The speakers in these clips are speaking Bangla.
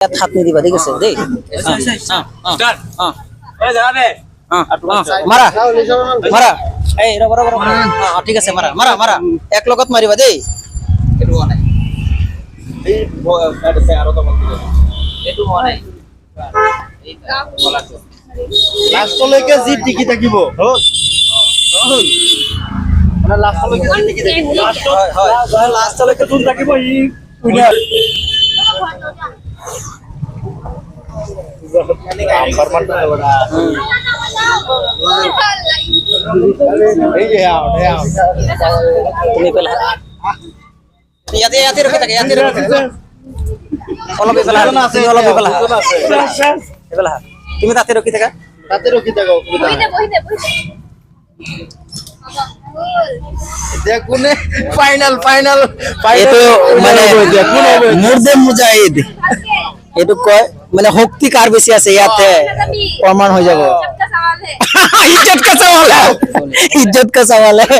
হাত নিদিবা ঠিক আছে দেই। অ, অ, অ, মাৰা মাৰা এই অ, অ, ঠিক আছে মাৰা মাৰা মাৰা এক লগত মাৰিবা দেই। লাষ্টলৈকে যি টিকি থাকিব। মানে লাষ্টলৈকে যি টিকি থাকিব। হয় হয়। যোন থাকিব তুমি ইয়াতে ইয়াতে থাকে থাকে অলপ তুমি তাতে ৰখি থাকা তাতে ৰখি। এতিয়া কোনে ফাইনেল ফাইনেল এইটো মানে এতিয়া? মুজাহিদ এইটো কয় মানে শক্তি কাৰ বেছি আছে ইয়াতে? প্ৰমাণ হৈ যাব। ইজ্জত কা হে ইজ্জত কা হে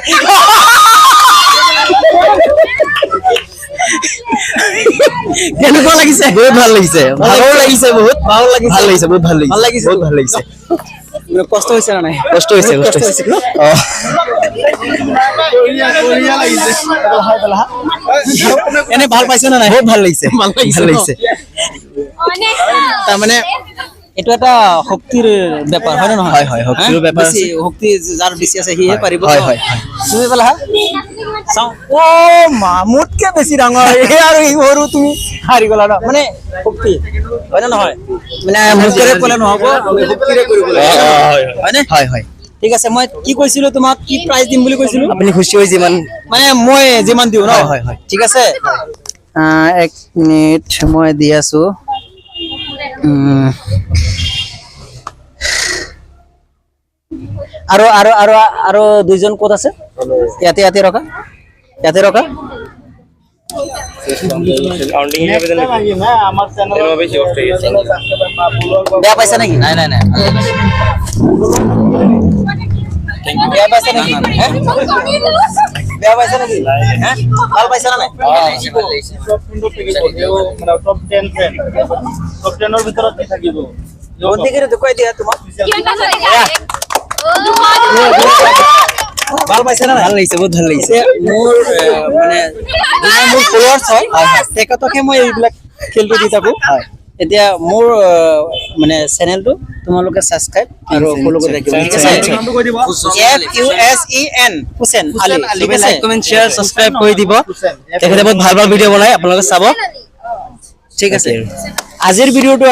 কেনেকুৱা লাগিছে? বহুত ভালো লাগিছে। ভালো লাগিছে বহুত। ভালো লাগিছে। ভালো লাগিছে বহুত ভালো লাগিছে। ভালো লাগিছে। বহুত ভালো লাগিছে। কষ্ট হৈছে নে নাই? কষ্ট হৈছে কষ্ট হৈছে। এনে ভালো পাইছে নে নাই? বহুত ভালো লাগিছে। ভালো লাগিছে। ভালো লাগিছে। তাৰমানে এইটো এটা শক্তিৰ বেপাৰ হয় নে নহয়? হয় হয় শক্তিৰ বেপাৰ। শক্তি যাৰ বেছি আছে সিহে পাৰিব হয় হয় তুমি পেলা চাওঁ। অ মা মোতকে বেছি ডাঙৰ এই আৰু সৰু তুমি হাৰি গলা ন? মানে শক্তি। হয় নে নহয়? মানে মুখেৰে ক'লে নহ'ব। আমি শক্তিৰে কৰিব লাগিব হয়নে? হয় হয়। ঠিক আছে মই কি কৈছিলো তোমাক? কি প্ৰাইজ দিম বুলি কৈছিলো? আপুনি খুচি হৈ যিমান মানে মই যিমান দিওঁ ন? হয় হয় ঠিক আছে। আহ, এক মিনিট মই দি আছো। আৰু আৰু আৰু আৰু দুইজন ক'ত আছে? ইয়াতে ইয়াতে ৰখা। ইয়াতে ৰখা। আমাৰ চেনেলৰ বেয়া পাইছা নেকি? নাই নাই নাই। বেয়া পাইছা নেকি? হে? বেয়া পাইছা নেকি? ভালো পাইছা নে নাই? টপ টেনত থাকিব মানে টপ টেন ফ্ৰেণ্ড টপ টেনৰ ভিতৰত কি থাকিব? ভণ্টিকে দেখুৱাই দিয়া তোমাক। ভালো পাইছে নে ভালো লাগিছে বহুত ভালো লাগিছে। মোৰ মানে মোৰ ফলোৱাৰ্ছ হয় তেখেতকহে মই এইবিলাক খেলটো দি থাকো। এতিয়া মোৰ মানে চেনেলটো তোমালোকে ছাবস্ক্ৰাইব আৰু ফ'ল' কৰি ৰাখিব ঠিক আছে? F U S E N Hussain Ali ঠিক আছে? লাইক কমেণ্ট শ্বেয়াৰ ছাবস্ক্ৰাইব কৰি দিব। তেখেতে বহুত ভালো ভালো ভিডিঅ' বনাই আপোনালোকে চাব। ঠিক আছে। আজিৰ ভিডিঅ'টো